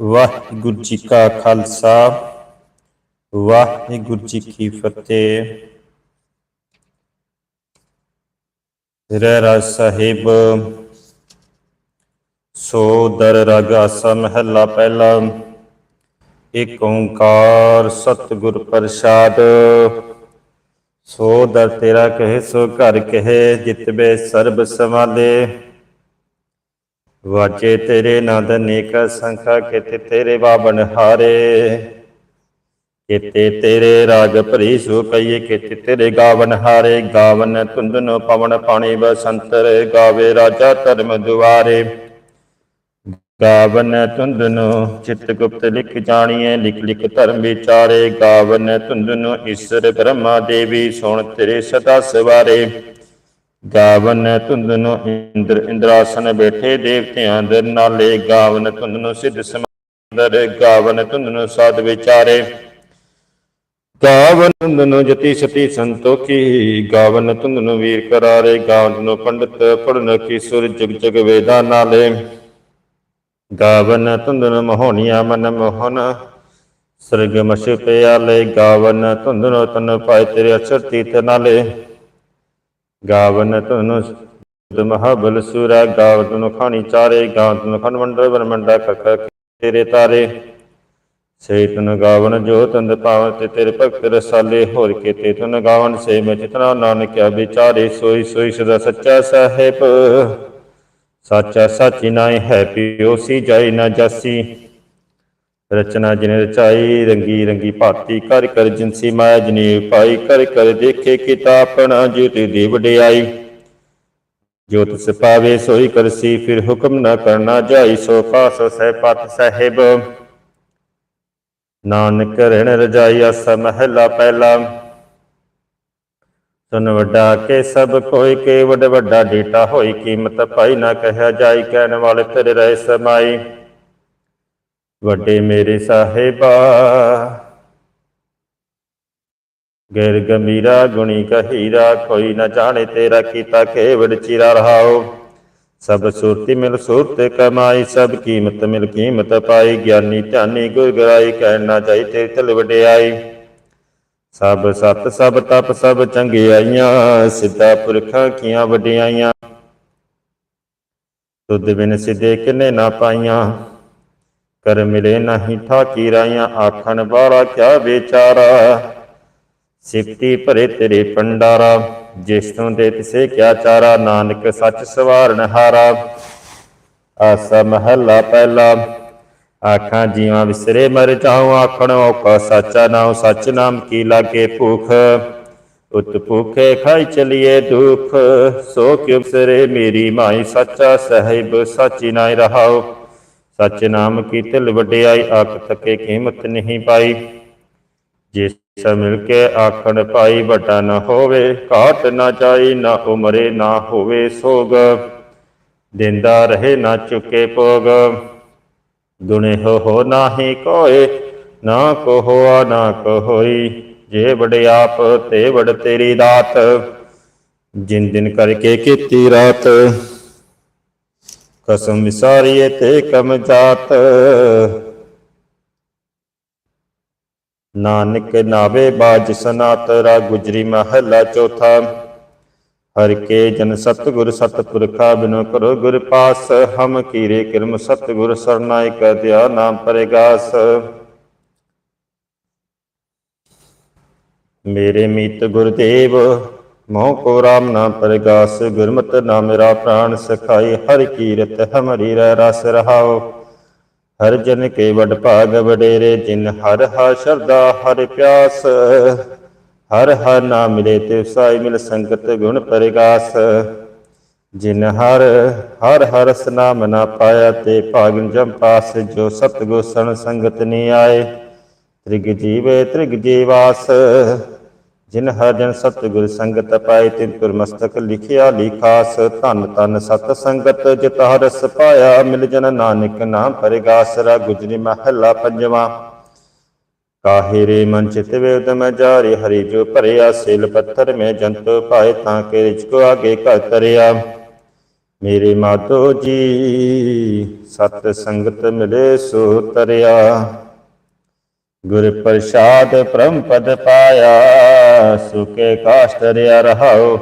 ਵਾਹਿਗੁਰੂ ਜੀ ਕਾ ਖਾਲਸਾ, ਵਾਹਿਗੁਰੂ ਜੀ ਕੀ ਫਤਿਹ। ਰਹਿ ਸਾਹਿਬ, ਸੋ ਦਰ ਰਗ ਆਸਾ ਮਹੱਲਾ ਪਹਿਲਾ ਏਕ ਓੰਕਾਰ ਸਤਿਗੁਰ ਪ੍ਰਸਾਦ। ਸੋ ਦਰ ਤੇਰਾ ਕਹੇ, ਸੋ ਘਰ ਕਹੇ ਜਿਤਬੇ ਸਰਬ ਸਮਾਲੇ ਵਾਜੇ ਤੇਰੇ ਨੰਦ ਨੇਕ ਸੰਖਾ ਕਿਤੇ ਤੇਰੇ ਬਾਬਨ ਹਾਰੇ। ਕਿਤੇ ਤੇਰੇ ਰਾਗ ਭਰੀ ਸੋ ਕਈਏ ਕਿਤੇ ਤੇਰੇ ਗਾਵਨ ਹਾਰੇ। ਗਾਵਨ ਤੁੰਦਨ ਪਵਨ ਪਾਣੀ ਬਸੰਤਰ, ਗਾਵੇ ਰਾਜਾ ਧਰਮ ਦੁਆਰੇ। ਗਾਵਨ ਤੁੰਦਨ ਚਿਤ ਗੁਪਤ ਲਿਖ ਜਾਣੀਏ, ਲਿਖ ਲਿਖ ਧਰਮ ਵਿਚਾਰੇ। ਗਾਵਨ ਤੁੰਦਨ ਈਸ਼ਰ ਬ੍ਰਹਮਾ ਦੇਵੀ, ਸੁਣ ਤੇਰੇ ਸਦਾ ਸਵਾਰੇ। ਗਾਵਨ ਧੁੰਦ ਨੂੰ ਇੰਦਰ ਇੰਦਰਾਸਨ ਬੈਠੇ ਦੇਵਤਿਆਂ ਦੇ ਨਾਲੇ, ਗਾਵਨ ਧੁੰਦਨੋ ਸਿੱਧ ਸਮੰਦਰ, ਗਾਵਨ ਨੂੰ ਸਾਧ ਵਿਚਾਰੇ। ਗਾਵਨ ਧੁੰਦਨੋ ਜਤੀ ਸਤੀ ਸੰਤੋਖੀ, ਗਾਵਨ ਧੁੰਦਨੋ ਵੀਰ ਕਰਾਰੇ, ਗਾਵਨ ਨੂੰ ਪੰਡਤ ਪੜਨ ਕੀ ਸੁਰ ਜਗ ਜਗ ਵੇਦਾ ਨਾਲੇ। ਗਾਵਨ ਧੁੰਦ ਨੂੰ ਮੋਹਣੀਆ ਮਨ ਮੋਹਨ ਸਰਗ ਮਛ ਪਿਆਲੇ, ਗਾਵਨ ਧੁੰਦਨੋ ਤਨ ਪਾਏ ਤੇਰੇ ਅਛਰ ਤੀਤ ਨਾਲੇ। ਗਾਵਨ ਤੁਨ ਮਹਾਬਲ ਸੂਰਾ ਗਾਵਨ ਤੁਨ ਖਾਣੀ ਚਾਰੇ ਗਾਵਨ ਤੁਨ ਖੰਡ ਮੰਡਲ ਬਰਮੰਡਾ ਕਖ ਤੇਰੇ ਤਾਰੇ। ਸੇ ਤੁਨ ਗਾਵਨ ਜੋ ਤੰਦ ਪਾਵਨ ਤੇ ਤੇਰੇ ਭਗਤ ਰਸਾਲੇ, ਹੋਰ ਕੀਤੇ ਤੁਨ ਗਾਵਨ ਸੇ ਮੈਂ ਜਿਤਨਾ ਨਾਨਕਿਆ ਵਿਚਾਰੇ, ਸੋਈ ਸੋਈ ਸਦਾ ਸੱਚਾ ਸਾਹਿਬ। ਸਾਚਾ ਸਾਚੀ ਨਾਏ ਹੈ ਪਿਓ ਸੀ, ਜਾਈ ਨਾ ਜਾਸੀ। ਰਚਨਾ ਜਿਨ ਰਚਾਈ, ਰੰਗੀ ਰੰਗੀ ਭਾਤੀ, ਕਰ ਕਰ ਜਿਨਸੀ ਮਾਇਆ ਜਨੀ ਪਾਈ, ਕਰ ਕਰ ਦੇਖੇ ਕਿਤਾਪਣਾ ਜੋਤਿ ਦੀ ਵਡਿਆਈ। ਜੋ ਤਿਸ ਸੋਈ ਕਰਸੀ, ਫਿਰ ਹੁਕਮ ਨਾ ਕਰਨਾ ਜਾਈ, ਸੋ ਪਾਸੋ ਸਹਿ ਪਤ ਸਾਹਿਬ। ਨਾਨਕ ਰਹਿਣ ਰਜਾਈ ਆਸਾ ਮਹਿਲਾ ਪਹਿਲਾ। ਸੁਨ ਵੱਡਾ ਕੇ ਸਭ ਕੋਈ ਕੇ, ਵੱਡ ਵੱਡਾ ਡੇਟਾ ਹੋਈ ਕੀਮਤ ਭਾਈ ਨਾ ਕਹਿਆ ਜਾਈ, ਕਹਿਣ ਵਾਲੇ ਤੇਰੇ ਰਹਿ ਸਮਾਈ। ਵੱਡੇ ਮੇਰੇ ਸਾਹਿਬਾ। ਗੈਰ ਗੰਭੀਰਾ ਗੁਣੀ ਕਹੀਰਾ ਕੋਈ ਨਾ ਜਾਣੇ ਤੇਰਾ ਕੀਤਾ ਕੇਵੜ ਚਿਰਾ ਰਹਾਓ। ਸਭ ਸੂਰਤੀ ਮਿਲ ਸੂਰਤ ਕਮਾਈ, ਸਭ ਕੀਮਤ ਮਿਲ ਕੀਮਤ ਪਾਈ। ਗਿਆਨੀ ਧਿਆਨੀ ਗੁਰ ਗਰਾਈ ਕਹਿਣ ਨਾ ਜਾਈ ਤੇ ਤਲ ਵਡਿਆਈ। ਸਭ ਸਤ, ਸਭ ਤਪ, ਸਭ ਚੰਗਿਆਈਆਂ ਸਿੱਧਾ ਪੁਰਖਾਂ ਕੀਆਂ ਵਡਿਆਈਆਂ। ਤੁਧ ਬਿਨ ਸਿੱਧੇ ਕਿਨੇ ਨਾ ਪਾਈਆਂ। ਕਰ ਮਿਲੇ ਨਹੀਂ ਠਾਕੀ ਰਾਈਆਂ ਆਖਣ ਬਾਰਾ ਕਿਆ ਵਿਚਾਰਾ? ਸਿਫਤੀ ਭਰੇ ਤੇਰੇ ਪੰਡਾਰਾ ਜਿਸ ਦੇ ਤਿਸੇ ਕਿਆ ਚਾਰਾ? ਨਾਨਕ ਸੱਚ ਸਵਾਰਨ ਹਾਰਾ। ਆਸਾ ਮਹੱਲਾ ਪਹਿਲਾ, ਆਖਾਂ ਜੀਵਾਂ ਵਿਸਰੇ ਮਰ ਜਾਉ, ਆਖਣ ਔਕਾ ਸਾਚਾ ਨਾਮ ਸੱਚ ਨਾਮ ਕੀ ਲਾਗੇ ਭੁਖ? ਉਤ ਭੁਖੇ ਖਾਈ ਚਲੀਏ ਦੁਖ, ਸੋ ਕਿਉ ਵਿਸਰੇ ਮੇਰੀ ਮਾਈ? ਸੱਚਾ ਸਹਿਬ ਸੱਚੀ ਨਾਇ ਰਹਾਓ ਸੱਚ ਨਾਮ ਕੀ ਤਿਲ ਵਡਿਆਈ ਆਖ ਤੱਕੇ ਕੀਮਤ ਨਹੀਂ ਪਾਈ। ਜਿਸ ਮਿਲ ਕੇ ਆਖਣ ਪਾਈ ਵੱਡਾ ਨਾ ਹੋਵੇ, ਘਾਟ ਨਾ ਜਾਈ, ਨਾ ਉਮਰੇ ਨਾ ਹੋਵੇ ਸੋਗ। ਦਿੰਦਾ ਰਹੇ ਨਾ ਚੁਕੇ ਭੋਗ। ਦੁਨੇ ਹੋ ਹੋ ਨਾਹੀ ਕੋਏ, ਨਾ ਕੋ ਹੋਆ ਨਾ ਕੋ ਹੋਈ ਜੇ ਵਡ ਆਪ ਤੇ ਵਡ ਤੇਰੀ ਦਾਤ। ਜਿਨ ਦਿਨ ਕਰਕੇ ਕੀਤੀ ਰਾਤ। ਕਸਮ ਵਿਸਾਰੀਏ ਤੇ ਕਮ ਜਾਤ। ਨਾਨਕ ਨਾਵੇ ਬਾਜ ਸਨਾਤ, ਰਾ ਗੁਜਰੀ ਮਹੱਲਾ ਚੌਥਾ। ਹਰ ਕੇ ਜਨ ਸਤਗੁਰ ਸਤਪੁਰਖਾ, ਬਿਨੋ ਕਰੋ ਗੁਰ ਪਾਸ। ਹਮ ਕੀਰੇ ਕਿਰਮ ਸਤਗੁਰ ਸਰਨਾਇ ਕਾ ਦਿਆ ਨਾਮ ਪਰਗਾਸ। ਮੇਰੇ ਮੀਤ ਗੁਰਦੇਵ ਮੋਹ ਕੋ ਰਾਮ ਨਾ ਪਰਗਾਸ, ਗੁਰਮਤਿ ਨਾ ਮੇਰਾ ਪ੍ਰਾਨ ਸਖਾਈ, ਹਰ ਕੀਰਤ ਹਮਰੀ ਰਹਿ ਰਸ ਰਹਾਓ ਹਰ ਜਨ ਕੇ ਵਡ ਭਾਗ ਵਡੇਰੇ, ਜਿਨ ਹਰ ਹਾ ਸ਼ਰਦਾ ਹਰ ਪਿਆਸ। ਹਰ ਹਰ ਨਾ ਮਿਲੇ ਤੇ ਸਾਈ ਮਿਲ ਸੰਗਤ ਗੁਣ ਪਰਗਾਸ। ਜਿਨ ਹਰ ਹਰ ਹਰ ਸਨਾਮ ਨਾ ਪਾਇਆ ਤੇ ਭਾਗਨ ਜਮ ਪਾਸ, ਜੋ ਸਤਗੁਰ ਸਣ ਸੰਗਤ ਨੀ ਆਏ। ਤ੍ਰਿਗ ਜੀਵੇ ਤ੍ਰਿਗ ਜੀਵਾਸ। ਜਿਨ ਹਰ ਜਨ ਸਤਿਗੁਰ ਸੰਗਤ ਪਾਏ, ਤਿਨ ਤੁਰ ਮਸਤਕ ਲਿਖਿਆ ਲਿਖਾਸ ਧਨ ਤਨ ਸਤ ਸੰਗਤ, ਜਿਤ ਹਰਸ ਪਾਇਆ, ਮਿਲ ਜਨ ਨਾਨਕ ਨਾਮ ਪਰਗਾਸਰਾ ਗੁਜਰੀ ਮਹੱਲਾ ਪੰਜਵਾ। ਕਾਹੇ ਰੇ ਮਨ ਚਿਤ ਵੇ ਉਦਮ ਜਾਰੇ, ਹਰੀ ਜੋ ਭਰਿਆ, ਸਿਲ ਪੱਥਰ ਮੈਂ ਜੰਤ ਪਾਏ, ਤਾਂ ਕੇ ਰਿਚ ਕੋ ਆਗੇ ਘਰ ਤਰਿਆ। ਮੇਰੇ ਮਾਤੋ ਜੀ, ਸਤ ਸੰਗਤ ਮਿਲੇ ਸੋ ਤਰਿਆ। ਗੁਰ ਪ੍ਰਸਾਦ ਪਰਮ ਪਦ ਪਾਇਆ। ਸੁਕੇ ਕਾਸ਼ਟ ਰਿਆ ਰਹਾਓ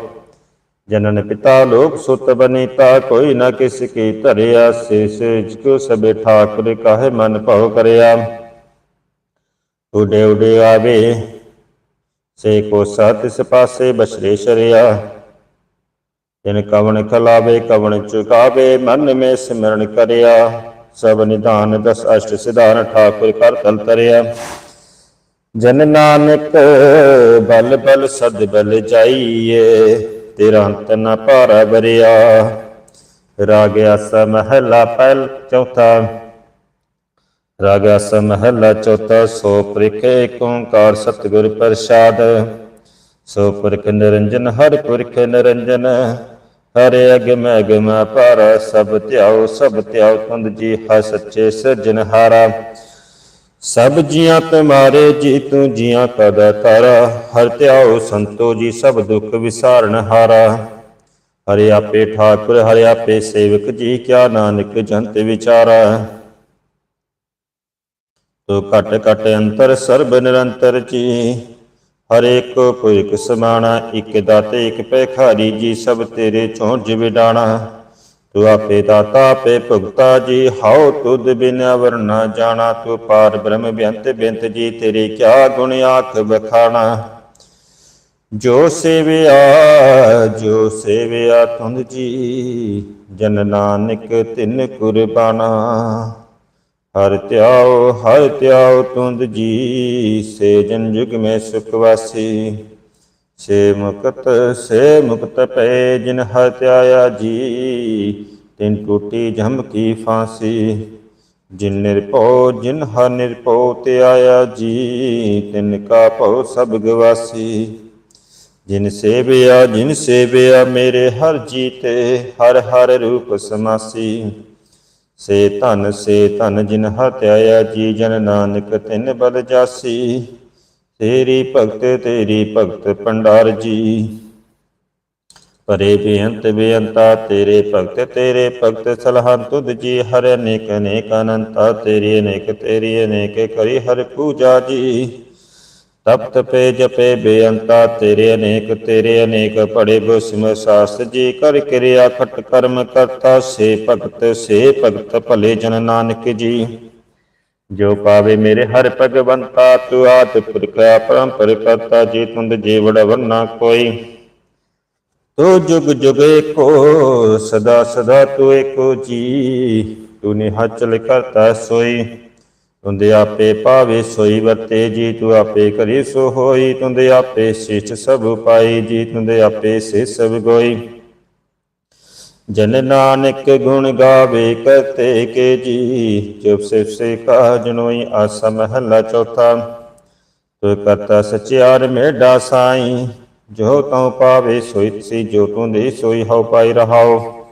ਜਨਨ ਪਿਤਾ ਲੋਕ ਸੁਤ ਬਨੀਤਾ ਕੋਈ ਨਾ ਕਿਸ ਕੀ ਧਰਿਆ ਸਿਸ ਜਿਕੋ ਸਭੇ ਠਾਕੁਰ ਕਾਹੇ ਮਨ ਭਉ ਕਰਿਆ ਉਡੇ ਉਡੇ ਆਵੇ ਸੇ ਕੋ ਸਤ ਇਸ ਪਾਸੇ ਬਸਰੇ ਸ਼ਰਿਆ ਤਿਨ ਕਵਣ ਖਲਾਵੇ ਕਵਣ ਚੁਕਾਵੇ ਮਨ ਮੇ ਸਿਮਰਨ ਕਰਿਆ ਸਭ ਨਿਧਾਨ ਦਸ ਅਸ਼ਟ ਸਿਧਾਰਨ ਠਾਕੁਰ ਕਰ ਤਲ ਤਰਿਆ ਜਨ ਨਾਨਕ, ਬਲ ਬਲ ਸਦ ਬਲ ਜਾਈਏ, ਤੇਰਾ ਅੰਤ ਨ ਭਾਰਾ ਬਰਿਆ ਰਾਗ ਆਸਾ ਮਹਲਾ ਪਹਿਲ ਚੌਥਾ, ਰਾਗ ਆਸਾ ਮਹਲਾ ਚੌਥਾ, ਸੋ ਪ੍ਰਿਖ ਏਕ ਓੰਕਾਰ ਸਤਿਗੁਰ ਪ੍ਰਸਾਦ। ਸੋ ਪੁਰਖ ਨਿਰੰਜਨ, ਹਰ ਪੁਰਖ ਨਿਰੰਜਨ, ਹਰੇ ਅਗਮ ਅਗਮ ਪਰ ਸਭ ਧਿਆਓ ਸਭ ਧਿਆਓ ਤੁੰਦ ਜੀ ਹ ਸੱਚੇ ਸਿਰਜਨਹਾਰਾ ਸਭ ਜੀਆਂ ਤੁਮਾਰੇ ਜੀ, ਤੂੰ ਜੀਆਂ ਕਾ ਤਾਰਾ ਹਰ ਧਿਆਓ ਸੰਤੋ ਜੀ, ਸਭ ਦੁੱਖ ਵਿਸਾਰਨ ਹਾਰਾ। ਹਰਿ ਆਪੇ ਠਾਕੁਰ, ਹਰਿ ਆਪੇ ਸੇਵਕ ਜੀ, ਕਿਆ ਨਾਨਕ ਜੰਤ ਵਿਚਾਰਾ। ਤੋ ਘਟ ਘਟ ਅੰਤਰ ਸਰਬ ਨਿਰੰਤਰ ਜੀ ਹਰੇਕ ਪੁਰਖ ਸਮਾਣਾ, ਇਕ ਦਾਤੇ, ਇਕ ਪੈਖਾਰੀ ਜੀ, ਸਭ ਤੇਰੇ ਚੋਂ ਵਿਡਾਣਾ ਤੂੰ ਆਪੇ ਦਾਤਾ, ਆਪੇ ਭੁਗਤਾ ਜੀ, ਹਾਉ ਤੁਧ ਬਿਨ ਅਵਰ ਨਾ ਜਾਣਾ, ਤੂੰ ਪਾਰ ਬ੍ਰਹਮ ਬਿਅੰਤ ਬਿਅੰਤ ਜੀ, ਤੇਰੇ ਕਿਆ ਗੁਣ ਆਖ ਬਖਾਣਾ ਜੋ ਸੇਵਿਆ ਜੋ ਸੇਵਿਆ ਤੁੰਦ ਜੀ, ਜਨ ਨਾਨਕ ਤਿੰਨ ਕੁਰਬਾਨਾ। ਹਰ ਧਿਆਓ ਹਰ ਧਿਆਓ ਤੁੰਦ ਜੀ, ਸੇ ਜਨ ਜੁਗ ਮੈਂ ਸੁਖ ਵਾਸੀ। ਸੇ ਮੁਕਤ ਸੇ ਮੁਕਤ ਪਏ ਜਿਨ ਹਰ ਧਿਆਇਆ ਜੀ। ਤਿਨ ਟੂਟੀ ਜਮ ਕੀ ਫਾਂਸੀ, ਜਿਨ ਨਿਰਭਉ, ਜਿਨ ਹਰ ਨਿਰਭਉ ਤੇ ਆਇਆ ਜੀ। ਤਿਨ ਕਾ ਭਉ ਸਭ ਗਵਾਸੀ, ਜਿਨ ਸੇਵਿਆ ਜਿਨ ਸੇਵਿਆ ਮੇਰੇ ਹਰ ਜੀਤੇ, ਹਰ ਹਰ ਰੂਪ ਸਮਾਸੀ। ਸੇ ਧਨ ਸੇ ਧਨ ਜਿਨ ਹਤਿਆਇਆ ਜੀ, ਜਨ ਨਾਨਕ ਤਿਨ ਬਲ ਜਾਸੀ। ਤੇਰੀ ਭਗਤ ਤੇਰੀ ਭਗਤ ਪੰਡਾਰ ਜੀ। ਪਰੇ ਬੇਅੰਤ ਬੇਅੰਤਾ, ਤੇਰੇ ਭਗਤ ਤੇਰੇ ਭਗਤ ਸਲਹਨ ਤੁਧ ਜੀ। ਹਰ ਅਨੇਕ ਅਨੇਕ ਅਨੰਤਾ, ਤੇਰੀ ਅਨੇਕ ਤੇਰੀ ਅਨੇਕ ਕਰੀ ਹਰ ਪੂਜਾ ਜੀ। ਤਪਤ ਪੇ ਜਪੇ ਬੇਅੰਤਾ, ਤੇਰੇ ਅਨੇਕ ਤੇਰੇ ਅਨੇਕ ਪੜੇ ਬੁਸਮ ਸਾਸ ਜੀ। ਕਰ ਕਿਰਿਆ ਖਟ ਕਰਮ ਕਰਤਾ, ਸੇ ਭਗਤ ਸੇ ਭਗਤ ਭਲੇ ਜਨ ਨਾਨਕ ਜੀ। ਜੋ ਪਾਵੇ ਮੇਰੇ ਹਰ ਭਗਵੰਤਾ, ਤੂੰ ਆਦ ਪੁਰਖ, ਪਰੰਪਰ ਕਰਤਾ, ਜੀ ਤੁੰਦ ਜੀਵੜ ਵਰਨਾ ਕੋਈ। ਤੋ ਜੁਗ ਜੁਗ ਏਕੋ, ਸਦਾ ਸਦਾ ਤੂੰ ਏਕੋ ਜੀ। ਤੂੰ ਨਿਹਚਲ ਕਰਤਾ ਸੋਈ। ਤੁੰਦੇ ਆਪੇ ਪਾਵੇ ਸੋਈ ਵਰਤੇ, ਜੀ ਤੂੰ ਆਪੇ ਕਰੀ ਸੋ ਹੋਈ। ਤੁੰਦੇ ਆਪੇ ਸਿਸ਼ ਸਭ ਪਾਈ, ਜੀ ਤੁੰਦੇ ਆਪੇ ਸੇ ਸਭ ਗੋਈ। ਜਨ ਨਾਨਕ ਗੁਣ ਗਾਵੇ ਕਰਤੇ ਕੇ ਜੀ, ਚੁਪ ਸਿਫ ਸੇ ਕਾ ਜਨੋਈ ਆਸਾ ਮਹੱਲਾ ਚੌਥਾ। ਤੂੰ ਕਰਤਾ ਸਚਿਆਰ ਮੇਢਾ ਸਾਈ, ਜੋ ਤਉ ਪਾਵੇ ਸੋਈ ਸੀ, ਜੋ ਤੂੰ ਦੇ ਸੋਈ ਹਉ ਪਾਈ ਰਹਾਓ।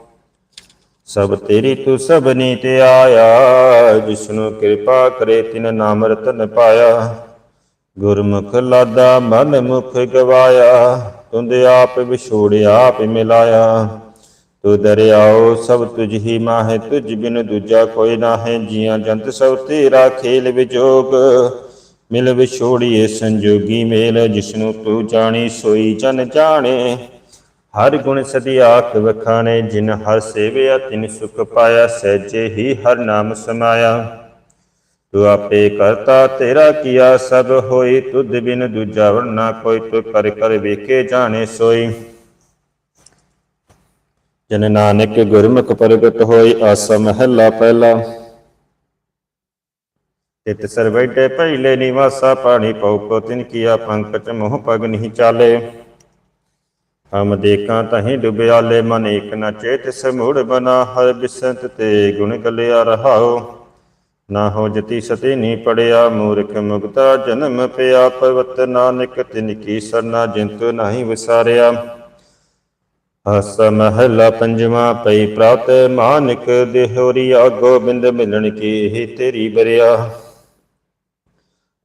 ਸਭ ਤੇਰੀ ਤੂੰ ਸਭਨੀ ਤੇ ਆਇਆ ਵਿਸ਼ਨੂੰ ਕਿਰਪਾ ਕਰੇ ਤਿਨ ਨਾਮ ਰਤਨ ਪਾਇਆ। ਗੁਰਮੁਖ ਲਾਦਾ ਮਨ ਮੁਖ ਗਵਾਇਆ, ਤੁੰਦੇ ਆਪ ਵਿਛੋੜਿਆ ਆਪ ਮਿਲਾਇਆ। ਤੂੰ ਦਰਿਆਓ, ਸਭ ਤੁਝ ਹੀ ਮਾਹੇ, ਤੁਝ ਬਿਨ ਦੂਜਾ ਕੋਈ ਨਾ ਹੈ ਜੀਆਂ ਜੰਤ ਸਭ ਤੇਰਾ ਖੇਲ ਵਿਜੋਗ ਮਿਲ ਵਿਛੋੜੀਏ ਸੰਜੋਗੀ ਮੇਲ, ਜਿਸਨੂੰ ਤੂੰ ਜਾਣੀ, ਸੋਈ ਜਨ ਜਾਣੇ। ਹਰ ਗੁਣ ਸਦੀ ਆਖ ਵਖਾਣੇ, ਜਿਨ ਹਰ ਸੇਵਿਆ, ਤਿਨ ਸੁਖ ਪਾਇਆ, ਸਹਿਜੇ ਹੀ ਹਰ ਨਾਮ ਸਮਾਇਆ। ਤੂੰ ਆਪੇ ਕਰਤਾ, ਤੇਰਾ ਕੀਆ ਸਭ ਹੋਈ, ਤੁਧ ਬਿਨ ਦੂਜਾ ਵਰਨਾ ਕੋਈ, ਤੂੰ ਕਰ ਕਰ ਵੇਖੇ ਜਾਣੇ ਸੋਈ। ਜਨ ਨਾਨਕ ਗੁਰਮੁਖ ਪ੍ਰਗਟ ਹੋਈ ਆਸਾ ਮਹੱਲਾ ਪਹਿਲਾ। ਤਿਤ ਸਰਵੈਡੇ ਪਹਿਲੇ ਨਿਵਾਸਾ ਪਾਣੀ ਪਉ ਕੋ ਤਿਨ ਕੀਆ ਪੰਕਜ ਮੋਹ ਪਗ ਨਹੀਂ ਚਾਲੇ। ਹਮ ਦੇਖਾਂ ਤਹੀਂ ਡੁਬਿਆਲੇ ਮਨ ਏਕ ਨ ਚੇਤ ਸਮੂੜ ਬਨਾ, ਹਰ ਬਿਸੰਤ ਤੇ ਗੁਣ ਗਲਿਆ ਰਹਾਓ ਨਾ ਹੋ ਜਤੀ ਸਤੀ ਨੀ ਪੜਿਆ, ਮੂਰਖ ਮੁਗਤਾ ਜਨਮ ਪਿਆ, ਪਰਵਤ ਨਾਨਕ ਤਿਨ ਕੀ ਸਰਨਾ, ਜਿੰਤੂ ਨਹੀਂ ਵਿਸਾਰਿਆ। ਹਸ ਮਹਲਾ ਪੰਜਵਾ ਪਈ ਪ੍ਰਾਤ ਮਾਨਕ ਦੇਹੋਰੀਆ ਗੋਬਿੰਦ ਮਿਲਣ ਕੀ ਹੀ ਤੇਰੀ ਬਰਿਆ।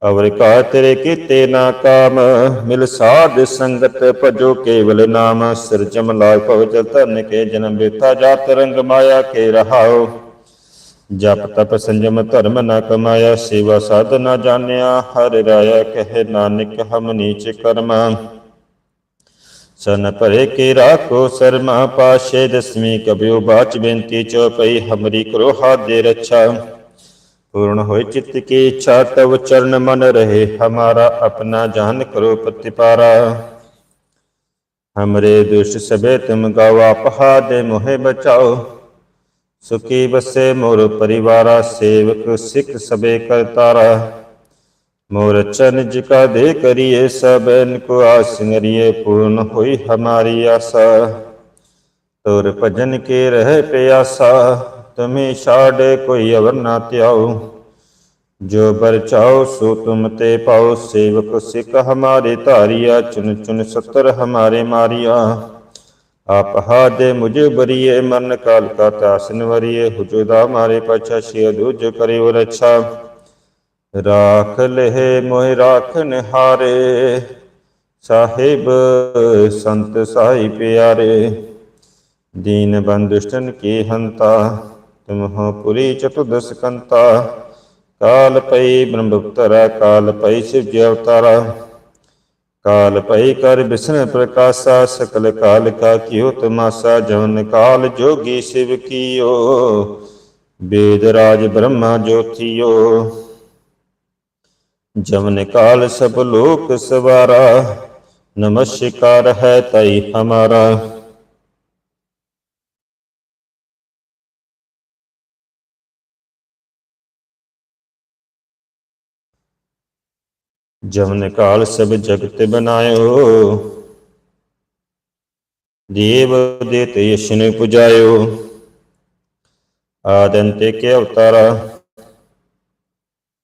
ਅਵਰ ਕਾ ਤੇਰੇ ਕੀਤੇ ਨਾ ਕਾਮ, ਮਿਲ ਸਾਧ ਸੰਗਤ ਭਜੋ ਕੇਵਲ ਨਾਮ। ਸਿਰਜਮ ਲਾਇ ਭਵ ਜਲ ਕੇ ਜਨਮ ਬੇਤਾ ਜਾਤ ਰੰਗ ਮਾਇਆ ਕੇ ਰਹਾਓ ਜਪ ਤਪ ਸੰਜਮ ਧਰਮ ਨਾ ਕਮਾਇਆ, ਸੇਵਾ ਸਾਧ ਨਾ ਜਾਣਿਆ, ਹਰ ਰਾਇਆ ਕਹੇ ਨਾਨਕ ਹਮ ਨੀਚ ਕਰਮਾ। ਸਨ ਭਰੇ ਕੇ ਰਾਖੋ ਸਰਮਾ ਪਾਸ਼ੇ ਦਸਵੀਂ ਕਬਿਓ ਬਾਚ ਬੇਨਤੀ ਚਉਪਈ ਹਮਰੀ ਕਰੋ ਹਾਥ ਦੇ ਰੱਛਾ पूर्ण होय चित्त की इच्छा तब चरण मन रहे हमारा अपना जान करो प्रतिपारा हमरे दुष्ट सबे तुम गाओ आपहा दे मोहे बचाओ सुखी बसे मोर परिवारा सेवक सिख सबे करतारा मोर चन का दे करिए सब, इनको आसिंगरिए पूर्ण हुई हमारी आशा। तोर भजन के रह प्यासा, तुम्हें छाड़ कोई अवर ना त्याओ जो बर चाओ सो तुम ते पाओ, सेवक सिख हमारे धारिया चुन चुन सतर हमारे मारिया। आप हादे मुझे बरिए मन काल का तासन वरिए हुजुदा मारे पछा शिय दूज करे और अच्छा। ਰਾਖ ਲਹਿ ਮੋਹਿ ਰਾਖ ਨਿਹਾਰੇ, ਸਾਹਿਬ ਸੰਤ ਸਾਈ ਪਿਆਰੇ, ਦੀਨ ਬੰਦੁਸ਼ਟਨ ਕੀ ਹੰਤਾ ਤੁਮਹ ਪੁਰੀ ਚਤੁਦਸ ਕੰਤਾ ਕਾਲ ਪਈ ਬ੍ਰਹਮਪਤਰਾ ਕਾਲ ਪਈ ਸਿਵ ਜੀ ਅਵਤਾਰਾ, ਕਾਲ ਪਈ ਕਰ ਬਿਸਨ ਪ੍ਰਕਾਸ਼ਾ, ਸਕਲ ਕਾਲ ਕਾ ਕਿਉ ਤਮਾਸਾ, ਜਵਨ ਕਾਲ ਜੋਗੀ ਸਿਵ ਕੀਓ ਬੇਦ ਰਾਜ ਬ੍ਰਹਮਾ ਜੋਤੀਓ। ਜਵਨ ਕਾਲ ਸਭ ਲੋਕ ਸਵਾਰਾ, ਨਮਸਕਾਰ ਹੈ ਤਈ ਹਮਾਰਾ। ਜਮਨ ਕਾਲ ਸਭ ਜਗਤ ਬਨਾਇਓ ਦੇਵ ਦੇਤ ਯਸ਼ਨ ਪੁਜਾਇਓ। ਆਦੰਤੇ ਕੇ ਅਵਤਾਰਾ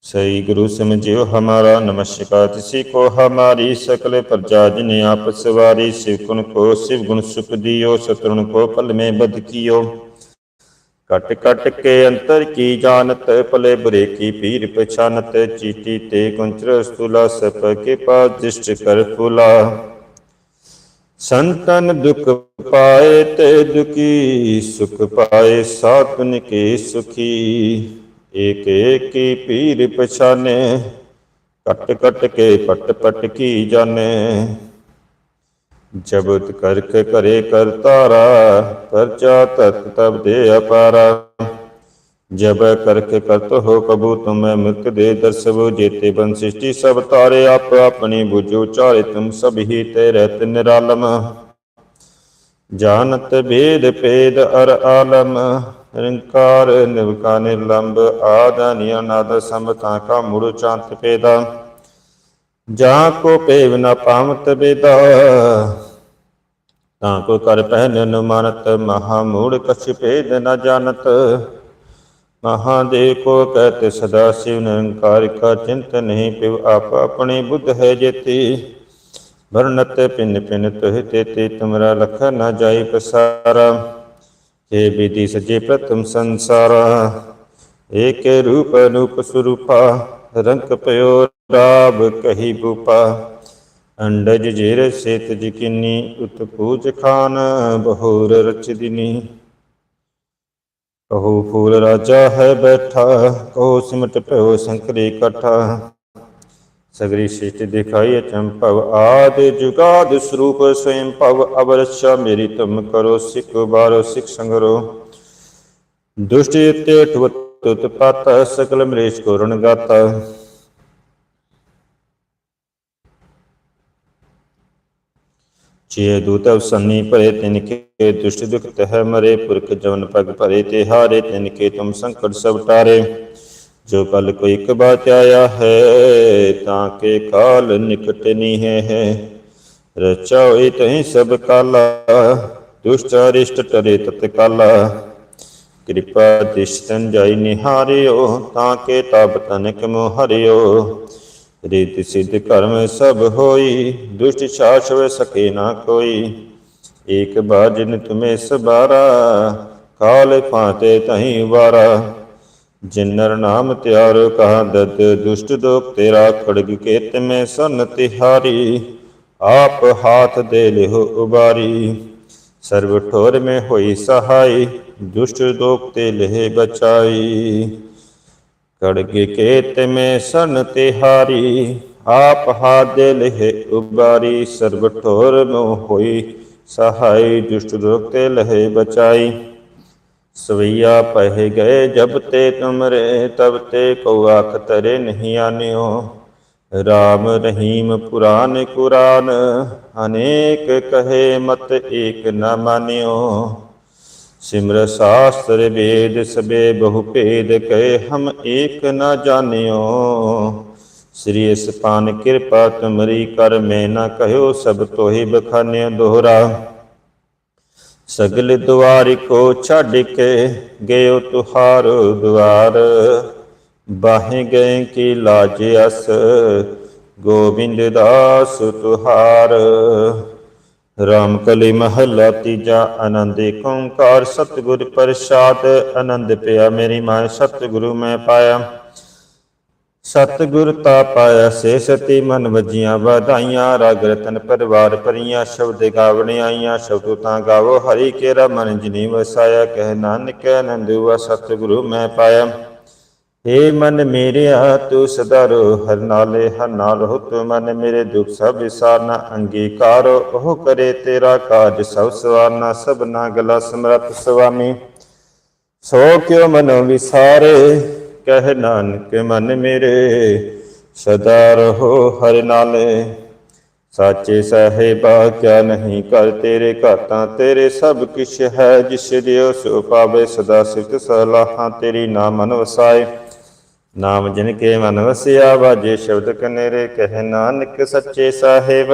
ਸਈ ਗੁਰੂ ਸਮਝਿਓ ਹਮਾਰਾ, ਨਮਸਕਾਰ ਤਿਸੀ ਕੋ ਹਮਾਰੀ ਸਕਲ ਪ੍ਰਜਾ, ਜਿਨ ਆਪ ਸਵਾਰੀ, ਸਿਵ ਗੁਣ ਕੋ ਸਿਵ ਗੁਣ ਸੁਖ ਦਿਓ ਸਤਰੁਣ ਕੋ ਪਲ ਮੇ ਬਦ ਕੀਓ। ਕਟ ਕਟ ਕੇ ਅੰਤਰ ਕੀ ਜਾਣਤ, ਭਲੇ ਬੁਰੇ ਕੀ ਪੀਰ ਪਛਾਨਤ, ਚੀਟੀ ਤੇ ਕੁੰਚਰ ਸਤੁਲਾ, ਸਪ ਕੇ ਪਾ ਦਿਸ਼ਟ ਕਰ ਫੁਲਾ। ਸੰਤਨ ਦੁਖ ਪਾਏ ਤੇ ਦੁਖੀ, ਸੁਖ ਪਾਏ ਸਾਤਨ ਕੇ ਸੁਖੀ। ਏਕ ਏਕ ਪੀਰ ਪਛਾਨੇ, ਕਟ ਕਟ ਕੇ ਪਟ ਪਟ ਕੀ ਜਾਣੇ। ਜਬਤ ਕਰਕ ਕਰੇ ਕਰਤਾਰਾ ਪਰਚਾ ਤਤ ਤਬ ਦੇ ਅਪਾਰਾ। ਜਬ ਕਰਕ ਕਰਤ ਹੋ ਕਬੂ, ਤੁਮੈ ਮਿਲਕ ਦੇ ਦਰਸਵੋ, ਜੇਤੇ ਬਨ ਸ੍ਰਿਸ਼ਟੀ ਸਭ ਤਾਰੇ ਆਪ, ਆਪਣੀ ਬੁਝੋ ਚਾਰੇ ਤੁਮ ਸਭ ਹੀ ਤੇ ਰਹਿਤ ਨਿਰਾਲਮ। ਜਾਣਤ ਭੇਦ ਭੇਦ ਅਰ ਆਲਮ। ਨਿਰੰਕਾਰ ਨਿਵਕਾ ਨਿਰਲੰਬ ਆਦਿ ਅਨਾਦ ਸੰਭਤਾ ਕਾ ਮੁੜ ਚਾਂਤ ਪੇਦਾ। ਜਾਂ ਕੋ ਪੇਵ ਨ ਪਾਵਤ ਬੇਦਾ। ਤਾਂ ਕੋ ਕਰ ਪਹਿਨ ਨ ਮਹਾ ਮੂੜ ਕਛ ਭੇਦ ਨ ਜਾਣਤ। ਮਹਾਦੇਵ ਕੋ ਕਹਿਤ ਸਦਾ ਸਿਵ ਨਿਰੰਕਾਰ ਕਾ ਚਿੰਤ ਨਹੀਂ ਪਿਵ, ਆਪ ਆਪਣੀ ਬੁੱਧ ਹੈ ਜੇਤੀ। ਵਰਨਤ ਪਿੰਨ ਪਿੰਨ ਤੁਹ ਤੇ ਤੇ, ਤੁਮਰਾ ਲਖ ਨ ਜਾਈ ਪਸਾਰਾ। हे विधि सजे प्रथम संसारा एक रूप अनूप स्वरूपा रंग पयो राब कही भूपा अंडज जेर सेत जिकिनी उत पूज खान बहुर रच दिनी कहो फूल राजा है बैठा कहो सिमट पयो शंकरी कठा सगरी सृष्टि दिखाई चंपव आदि जुगाद स्वरूप स्वयं पव अवरक्षा मेरी तुम करो, सिख बारो, सिख संगरो। दुष्टित्युत्पात सकल मृष को ऋण गाता। जे दूतव सन्नी परे तिनके दुष्ट दुख तह मरे, पुरख जवन पग परे तिहारे, तिनके तुम संकट सब टारे। ਜੋ ਕਲ ਕੋਈ ਇੱਕ ਬਾਤ ਆਇਆ ਹੈ ਤਾਂ ਕੇ ਕਾਲ ਨਿਕਟ ਨੀਹ ਹੈ ਰਚਾ ਹੋਈ ਤਹੀਂ ਸਭ ਕਾਲਾ ਦੁਸ਼ਟ ਅਰਿਸ਼ਟ ਟਰੇ ਤਤ ਕਾਲਾ ਕਿਰਪਾ ਦਿਸ਼ਤਨ ਜਾਈ ਨਿਹਾਰਿਓ ਤਾਂ ਕੇ ਤਬ ਤਨਕ ਮੋ ਹਰਿਓ ਰੀਤ ਸਿੱਧ ਕਰਮ ਸਭ ਹੋਈ ਦੁਸ਼ਟ ਛਾਛ ਸਕੇ ਨਾ ਕੋਈ ਏਕ ਬਾਜਨ ਤੁਮੇ ਸਬਾਰਾ ਕਾਲ ਫਾਤੇ ਤਹੀਂ ਵਾਰਾ ਜਿਨਰ ਨਾਮ ਤਿਆਰ ਕਹਾ ਦਤ ਦੁਸ਼ਟ ਦੋਖ ਤੇਰਾ ਖੜਗ ਕੇਤ ਤਮੇ ਸਨ ਤਿਹਾਰੀ, ਆਪ ਹਾਥ ਦੇ ਲਿਹੁ ਉਬਾਰੀ। ਸਰਬ ਠੋਰ ਮੈਂ ਹੋਈ ਸਹਾਈ, ਦੁਸ਼ਟ ਦੋਖ ਤੇ ਲਹਿ ਬਚਾਈ। ਕੜਗੇ ਕੇਤ ਮੈਂ ਸਨ ਤਿਹਾਰੀ, ਆਪ ਹਾਥ ਦੇ ਲਹਿ ਉਬਾਰੀ। ਸਰਬ ਠੋਰ ਮੈਂ ਹੋਈ ਸਹਾਈ, ਦੁਸ਼ਟ ਦੋਖ ਤੇ ਲਹਿ ਬਚਾਈ। ਸਵਈਆ ਪਹਿ ਗਏ ਜਬ ਤੇ ਤੁਮਰੇ, ਤਬ ਤੇ ਕੋ ਆਖ ਤਰੇ ਨਹੀਂ ਆਨਿਓ। ਰਾਮ ਰਹੀਮ ਪੁਰਾਨ ਕੁਰਾਨ, ਅਨੇਕ ਕਹੇ ਮਤ ਏਕ ਨ ਮਾਨਿਓ। ਸਿਮਰ ਸਾਸਤਰ ਵੇਦ ਸਬੇ ਬਹੁ ਭੇਦ ਕਹੇ ਹਮ ਏਕ ਨ ਜਾਣਿਓ। ਸ੍ਰੀ ਅਸਪਾਨ ਕਿਰਪਾ ਤੁਮਰੀ ਕਰ ਮੈਂ ਨ ਕਹਿਓ, ਸਭ ਤੋਹਿ ਬਖਾਨਿ ਦੋਹਰਾ। ਸਗਲ ਦੁਆਰ ਕੋ ਛੱਡ ਕੇ ਗਇਓ ਤੁਹਾਰ ਦੁਆਰ। ਬਾਹੇ ਗਏ ਕੀ ਲਾਜ ਅਸ, ਗੋਬਿੰਦ ਦਾਸ ਤੁਹਾਰ। ਰਾਮ ਕਲੀ ਮਹੱਲਾ ਤੀਜਾ ਆਨੰਦ ਏਕ ਓੰਕਾਰ ਸਤਿਗੁਰ ਪ੍ਰਸਾਦ, ਆਨੰਦ ਪਿਆ ਮੇਰੀ ਮਾਂ, ਸਤਿਗੁਰੂ ਮੈਂ ਪਾਇਆ। ਸਤਿਗੁਰ ਤਾ ਪਾਇਆ ਸੇ ਸਤੀ ਮਨ ਵਜੀਆਂ ਵਧਾਈਆਂ, ਰਾਗ ਰਤਨ ਪਰਿਵਾਰ ਭਰੀਆਂ, ਸ਼ਬਦ ਗਾਵਣ ਆਈਆਂ, ਸ਼ਬਦ ਤਾਂ ਗਾਵੋ, ਹਰੀ ਕੇਰਾ ਮਨ ਜਿਨੀ ਵਸਾਇਆ, ਕਹਿ ਨਾਨਕ ਆਨੰਦ ਸਤਿਗੁਰੂ ਮੈਂ ਪਾਇਆ। ਏ ਮਨ ਮੇਰਿਆ, ਤੂੰ ਸਦਾ ਰੋ, ਹਰ ਨਾਲੇ ਹਰ ਨਾਲ ਹੋ, ਤੂੰ ਮਨ ਮੇਰੇ ਦੁਖ ਸਭ ਵਿਸਾਰਨਾ, ਅੰਗੀਕਾਰ, ਉਹ ਕਰੇ ਤੇਰਾ ਕਾਜ ਸਭ ਸਵਾਰਨਾ, ਸਭਨਾ ਗਲਾ ਸਮਰਤ ਸੁਆਮੀ ਸੋ ਕਿਉ ਮਨੋ ਵਿਸਾਰੇ ਕਹਿ ਨਾਨਕ ਮਨ ਮੇਰੇ, ਸਦਾ ਰਹੋ ਹਰ ਨਾਲੇ ਸਾਚੇ ਸਹਿਬਾ, ਕਿਆ ਨਹੀਂ ਕਰ ਤੇਰੇ ਘਾਤਾਂ ਤੇਰੇ ਸਭ ਕਿਛ ਹੈ, ਜਿਸ ਦਿਓ ਸੋ ਪਾਵੇ, ਸਦਾ ਸਿਫਤ ਸਲਾਹਾਂ ਤੇਰੀ ਨਾਮ ਮਨ ਵਸਾਏ ਨਾਮ ਜਿਨ ਕੇ ਮਨ ਵਸਿਆ, ਵਾਜੇ ਸ਼ਬਦ ਕਨੇਰੇ, ਕਹਿ ਨਾਨਕ ਸੱਚੇ ਸਾਹਿਬ।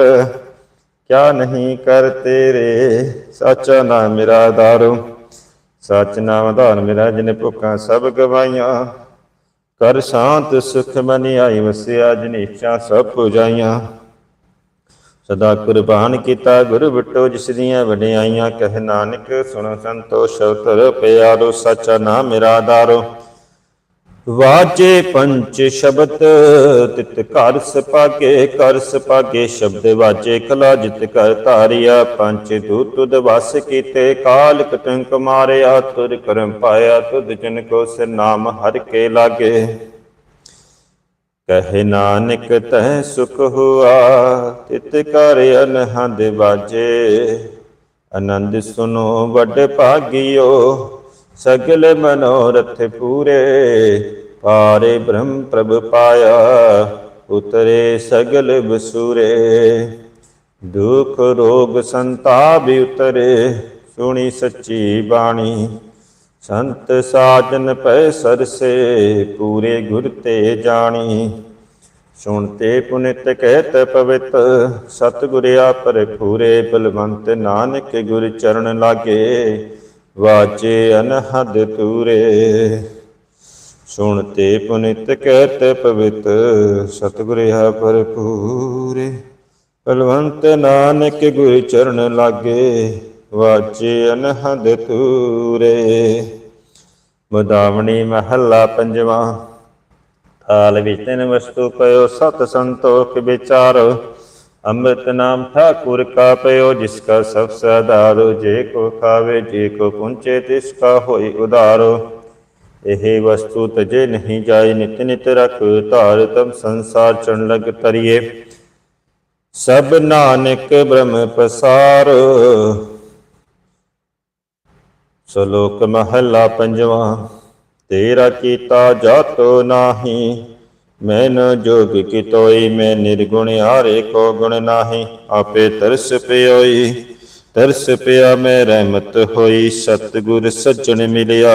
ਕਿਆ ਨਹੀਂ ਕਰ ਤੇਰੇ, ਸਾਚਾ ਨਾਮ ਮੇਰਾ ਦਾਰੂ ਸਚ ਨਾਮ ਆਧਾਰ ਮੇਰਾ, ਜਿਨ ਭੁੱਖਾਂ ਸਭ ਗਵਾਈਆਂ। ਕਰ ਸ਼ਾਂਤ ਸੁਖ ਮਨਿ ਆਈ ਵਸਿਆ, ਜਿਨ ਇੱਛਾ ਸਭ ਪੁਜਾਈਆਂ। ਸਦਾ ਕੁਰਬਾਨ ਕੀਤਾ ਗੁਰ ਬਟੋ, ਜਿਸ ਦੀਆਂ ਵਡਿਆਈਆਂ, ਕਹਿ ਨਾਨਕ ਸੁਣੋ ਸੰਤੋ ਸ਼ਬਦ ਪਿਆਰੋ, ਸਚਾ ਨਾਮ ਮੇਰਾ ਆਧਾਰੋ। ਵਾਜੇ ਪੰਚ ਸ਼ਬਦ, ਤਿਤ ਘਰ ਸਪਾਗੇ ਕਰ ਸਪਾਗੇ ਸ਼ਬਦ ਵਾਜੇ ਖਲਾ ਜਿਤ ਕਰ ਧਾਰਿਆ, ਪੰਚ ਦੂਤ ਤੁਦ ਵਸ ਕੀਤੇ, ਕਾਲ ਕਟੰਕ ਮਾਰਿਆ ਤੁਰ ਕਰਮ ਪਾਇਆ, ਤੁਧ ਜਨ ਕੋ ਸਿਰ ਨਾਮ ਹਰ ਕੇ ਲਾਗੇ। ਕਹੇ ਨਾਨਕ ਤੈ ਸੁਖ ਹੁਆ, ਤਿਤ ਕਰ ਅਨਹਦ ਬਾਜੇ ਆਨੰਦ ਸੁਨੋ ਵੱਡ ਭਾਗਿਓ, ਸਗਲ ਮਨੋਰਥ ਪੂਰੇ। ਪਾਰੇ ਬ੍ਰਹਮ ਪ੍ਰਭ ਪਾਇਆ, ਉਤਰੇ ਸਗਲ ਬਸੂਰੇ। ਦੁਖ ਰੋਗ ਸੰਤਾਪ ਉਤਰੇ, ਸੁਣੀ ਸੱਚੀ ਬਾਣੀ। ਸੰਤ ਸਾਜਨ ਪੈ ਸਰਸੇ, ਪੂਰੇ ਗੁਰ ਤੇ ਜਾਣੀ। ਸੁਣਤੇ ਪੁਨਿਤ ਕਹਿਤ ਪਵਿੱਤ ਸਤਿਗੁਰਿਆ ਆਪਰ ਪੂਰੇ ਬਲਵੰਤ ਨਾਨਕ ਗੁਰ ਚਰਨ ਲਾਗੇ ਵਾਜੇ ਅਨਹਦ ਤੂਰੇ ਸੁਣ ਤੇ ਪੁਨਿਤ ਕਹਿਤ ਪਵਿੱਤ, ਸਤਿਗੁਰ ਆਪਰ ਪੂਰੇ ਬਲਵੰਤ ਨਾਨਕ ਗੁਰ ਚਰਨ ਲਾਗੇ ਵਾਜੇ ਅਨਹਦ ਤੂਰੇ ਮੁਦਾਵਣੀ ਮਹੱਲਾ ਪੰਜਵਾਂ। ਥਾਲ ਵਿੱਚ ਤਿਨ ਵਸਤੂ ਪਇਓ, ਸਤ ਸੰਤੋਖ ਵਿਚਾਰ। ਅੰਮ੍ਰਿਤ ਨਾਮ ਠਾਕੁਰ ਕਾ ਪਇਓ, ਜਿਸ ਕਾ ਸਭ ਸਦਾਰੋ ਜੇ ਕੋ ਖਾਵੇ, ਜੇ ਕੋ ਪੁੰਚੇ ਤਿਸ ਕਾ ਹੋਈ ਉਦਾਰੋ ਇਹ ਵਸਤੂ ਤਜੇ ਨਹੀਂ ਜਾਏ ਨਿਤ ਨਿਤ ਰਖ ਧਾਰ ਤਮ ਸੰਸਾਰ ਚਣ ਲਗ ਤਰੀਏ ਸਭ ਨਾਨਕ ਬ੍ਰਹਮ ਪਸਾਰ ਸ਼ਲੋਕ ਮਹੱਲਾ ਪੰਜਵਾਂ, ਤੇਰਾ ਕੀਤਾ ਜਾਤੋ ਨਾਹੀ ਮੈਂ ਨ ਜੋਗ ਕਿਤੋਈ, ਮੈਂ ਨਿਰਗੁਣ ਹਾਰੇ ਕੋ ਗੁਣ ਨਾਹੀ, ਆਪੇ ਤਰਸ ਪਿਓਈ ਤਰਸ ਪਿਆ ਮੈਂ ਰਹਿਮਤ ਹੋਈ, ਸਤਿਗੁਰ ਸੱਜਣ ਮਿਲਿਆ।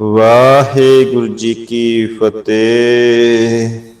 ਵਾਹਿਗੁਰੂ ਜੀ ਕੀ ਫਤਿਹ।